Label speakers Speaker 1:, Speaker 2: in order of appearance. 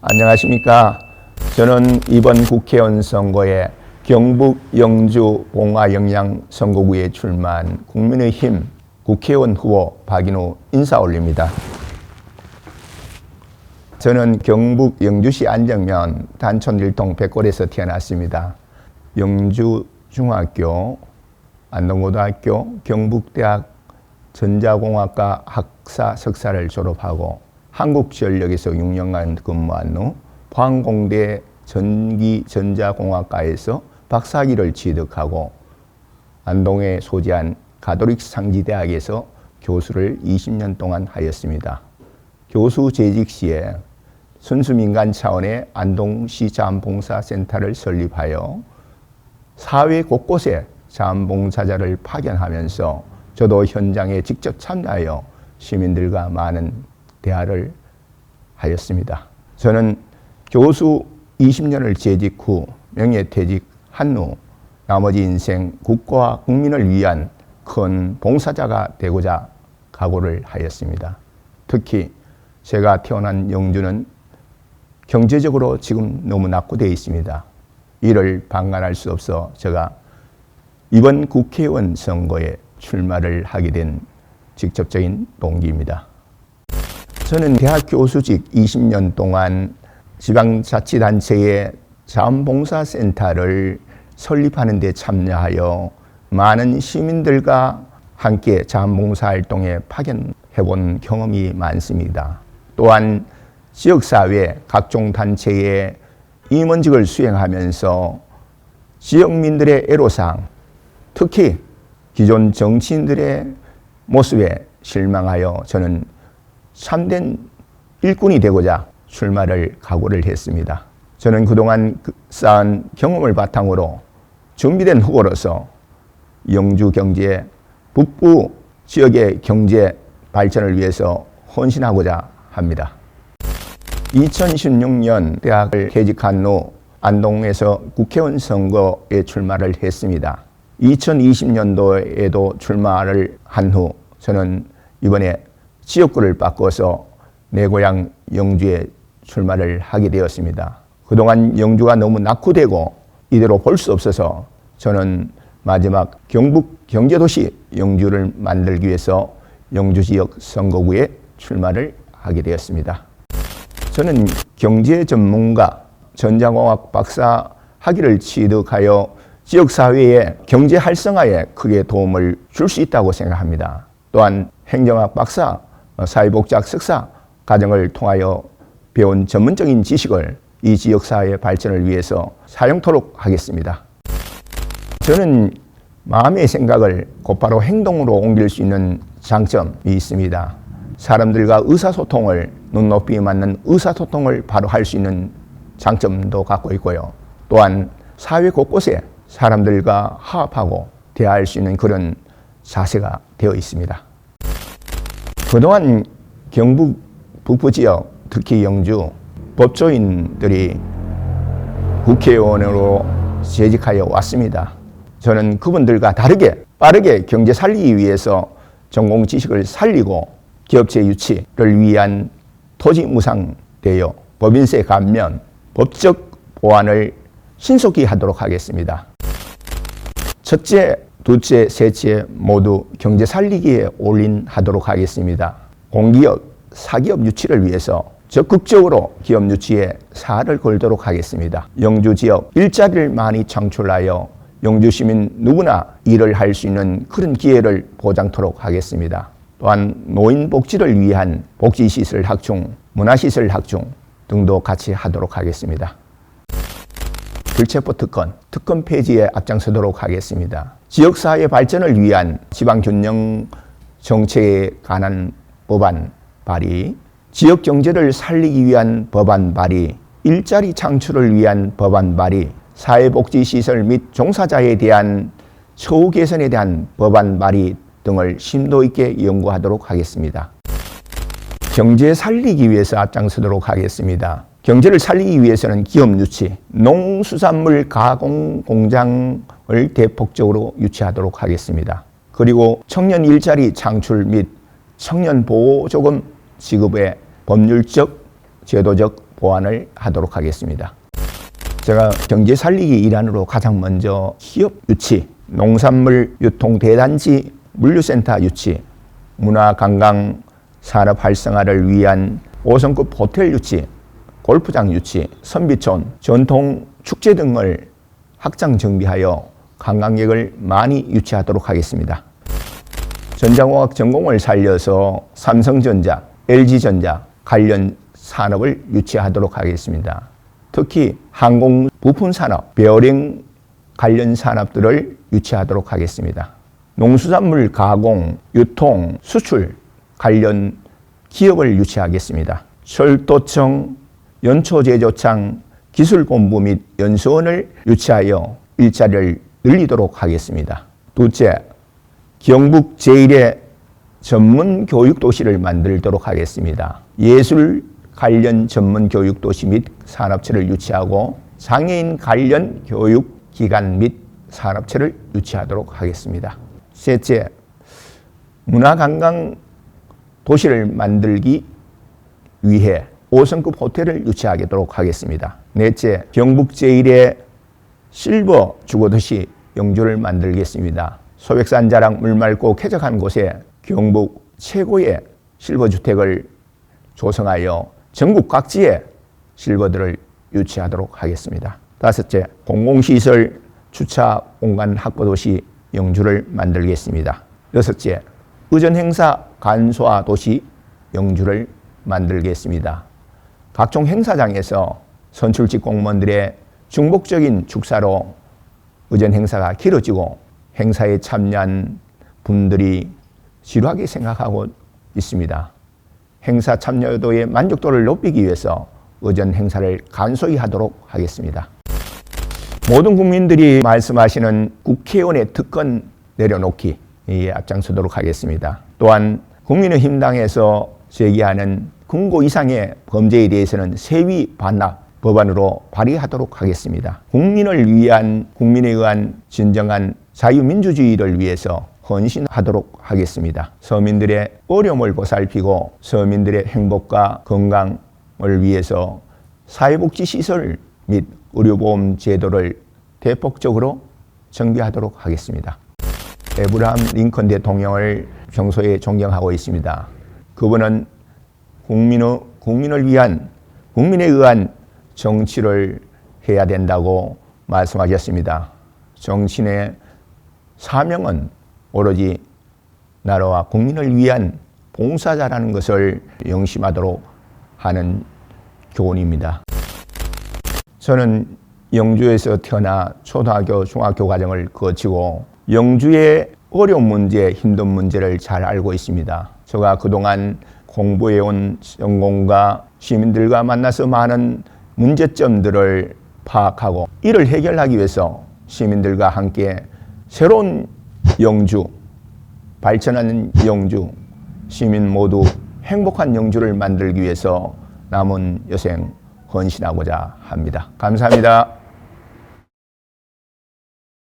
Speaker 1: 안녕하십니까. 저는 이번 국회의원 선거에 경북 영주 봉화 영양 선거구에 출마한 국민의힘 국회의원 후보 박인우 인사 올립니다. 저는 경북 영주시 안정면 단촌 일동 백골에서 태어났습니다. 영주 중학교, 안동고등학교, 경북대학 전자공학과 학사 석사를 졸업하고 한국전력에서 6년간 근무한 후 포항공대 전기전자공학과에서 박사학위를 취득하고 안동에 소재한 가톨릭 상지대학에서 교수를 20년 동안 하였습니다. 교수 재직 시에 순수민간 차원의 안동시 자원봉사센터를 설립하여 사회 곳곳에 자원봉사자를 파견하면서 저도 현장에 직접 참여하여 시민들과 많은 대화를 하였습니다. 저는 교수 20년을 재직 후 명예퇴직한 후 나머지 인생 국가와 국민을 위한 큰 봉사자가 되고자 각오를 하였습니다. 특히 제가 태어난 영주는 경제적으로 지금 너무 낙후되어 있습니다. 이를 방관할 수 없어 제가 이번 국회의원 선거에 출마를 하게 된 직접적인 동기입니다. 저는 대학 교수직 20년 동안 지방자치단체의 자원봉사센터를 설립하는 데 참여하여 많은 시민들과 함께 자원봉사 활동에 파견해본 경험이 많습니다. 또한 지역사회 각종 단체의 임원직을 수행하면서 지역민들의 애로사항, 특히 기존 정치인들의 모습에 실망하여 저는 참된 일꾼이 되고자 출마를 각오를 했습니다. 저는 그동안 그 쌓은 경험을 바탕으로 준비된 후보로서 영주 경제 북부 지역의 경제 발전을 위해서 헌신하고자 합니다. 2016년 대학을 퇴직한 후 안동에서 국회의원 선거에 출마를 했습니다. 2020년도에도 출마를 한 후 저는 이번에 지역구를 바꿔서 내 고향 영주에 출마를 하게 되었습니다. 그동안 영주가 너무 낙후되고 이대로 볼 수 없어서 저는 마지막 경북 경제도시 영주를 만들기 위해서 영주 지역 선거구에 출마를 하게 되었습니다. 저는 경제 전문가 전자공학 박사 학위를 취득하여 지역사회의 경제 활성화에 크게 도움을 줄 수 있다고 생각합니다. 또한 행정학 박사, 사회복지학 석사 과정을 통하여 배운 전문적인 지식을 이 지역 사회 발전을 위해서 사용토록 하겠습니다. 저는 마음의 생각을 곧바로 행동으로 옮길 수 있는 장점이 있습니다. 사람들과 의사소통을 눈높이에 맞는 의사소통을 바로 할 수 있는 장점도 갖고 있고요. 또한 사회 곳곳에 사람들과 화합하고 대화할 수 있는 그런 자세가 되어 있습니다. 그동안 경북 북부 지역, 특히 영주 법조인들이 국회의원으로 재직하여 왔습니다. 저는 그분들과 다르게 빠르게 경제 살리기 위해서 전공 지식을 살리고 기업체 유치를 위한 토지 무상 대여, 법인세 감면, 법적 보완을 신속히 하도록 하겠습니다. 첫째, 둘째, 셋째 모두 경제 살리기에 올인하도록 하겠습니다. 공기업, 사기업 유치를 위해서 적극적으로 기업 유치에 사활을 걸도록 하겠습니다. 영주 지역 일자리를 많이 창출하여 영주 시민 누구나 일을 할 수 있는 그런 기회를 보장토록 하겠습니다. 또한 노인 복지를 위한 복지 시설 확충, 문화 시설 확충 등도 같이 하도록 하겠습니다. 불체포 특권, 특권 폐지에 앞장서도록 하겠습니다. 지역사회 발전을 위한 지방균형 정책에 관한 법안 발의, 지역 경제를 살리기 위한 법안 발의, 일자리 창출을 위한 법안 발의, 사회복지시설 및 종사자에 대한 처우 개선에 대한 법안 발의 등을 심도 있게 연구하도록 하겠습니다. 경제 살리기 위해서 앞장서도록 하겠습니다. 경제를 살리기 위해서는 기업 유치, 농수산물 가공 공장 을 대폭적으로 유치하도록 하겠습니다. 그리고 청년 일자리 창출 및 청년 보조금 지급의 법률적, 제도적 보완을 하도록 하겠습니다. 제가 경제 살리기 일환으로 가장 먼저 기업 유치, 농산물 유통 대단지 물류센터 유치, 문화 관광 산업 활성화를 위한 5성급 호텔 유치, 골프장 유치, 선비촌, 전통 축제 등을 확장 정비하여 관광객을 많이 유치하도록 하겠습니다. 전자공학 전공을 살려서 삼성전자, LG전자 관련 산업을 유치하도록 하겠습니다. 특히 항공 부품 산업, 베어링 관련 산업들을 유치하도록 하겠습니다. 농수산물 가공, 유통, 수출 관련 기업을 유치하겠습니다. 철도청, 연초제조창, 기술본부 및 연수원을 유치하여 일자리를 늘리도록 하겠습니다. 둘째, 경북 제1의 전문 교육 도시를 만들도록 하겠습니다. 예술 관련 전문 교육 도시 및 산업체를 유치하고 장애인 관련 교육 기관 및 산업체를 유치하도록 하겠습니다. 셋째, 문화관광 도시를 만들기 위해 5성급 호텔을 유치하도록 하겠습니다. 넷째, 경북 제1의 실버 주거도시 영주를 만들겠습니다. 소백산 자락 물 맑고 쾌적한 곳에 경북 최고의 실버 주택을 조성하여 전국 각지에 실버들을 유치하도록 하겠습니다. 다섯째, 공공시설 주차 공간 확보 도시 영주를 만들겠습니다. 여섯째, 의전 행사 간소화 도시 영주를 만들겠습니다. 각종 행사장에서 선출직 공무원들의 중복적인 축사로 의전 행사가 길어지고 행사에 참여한 분들이 지루하게 생각하고 있습니다. 행사 참여도의 만족도를 높이기 위해서 의전 행사를 간소히 하도록 하겠습니다. 모든 국민들이 말씀하시는 국회의원의 특권 내려놓기 에 앞장서도록 하겠습니다. 또한 국민의힘 당에서 제기하는 금고 이상의 범죄에 대해서는 세위 반납 법안으로 발의하도록 하겠습니다. 국민을 위한 국민에 의한 진정한 자유민주주의를 위해서 헌신하도록 하겠습니다. 서민들의 어려움을 보살피고 서민들의 행복과 건강을 위해서 사회복지 시설 및 의료보험 제도를 대폭적으로 정비하도록 하겠습니다. 에브라함 링컨 대통령을 평소에 존경하고 있습니다. 그분은 국민의, 국민을 위한, 국민에 의한 정치를 해야 된다고 말씀하셨습니다. 정치인의 사명은 오로지 나라와 국민을 위한 봉사자라는 것을 영심하도록 하는 교훈입니다. 저는 영주에서 태어나 초등학교, 중학교 과정을 거치고 영주의 어려운 문제, 힘든 문제를 잘 알고 있습니다. 제가 그동안 공부해온 전공과 시민들과 만나서 많은 문제점들을 파악하고 이를 해결하기 위해서 시민들과 함께 새로운 영주, 발전하는 영주, 시민 모두 행복한 영주를 만들기 위해서 남은 여생 헌신하고자 합니다. 감사합니다.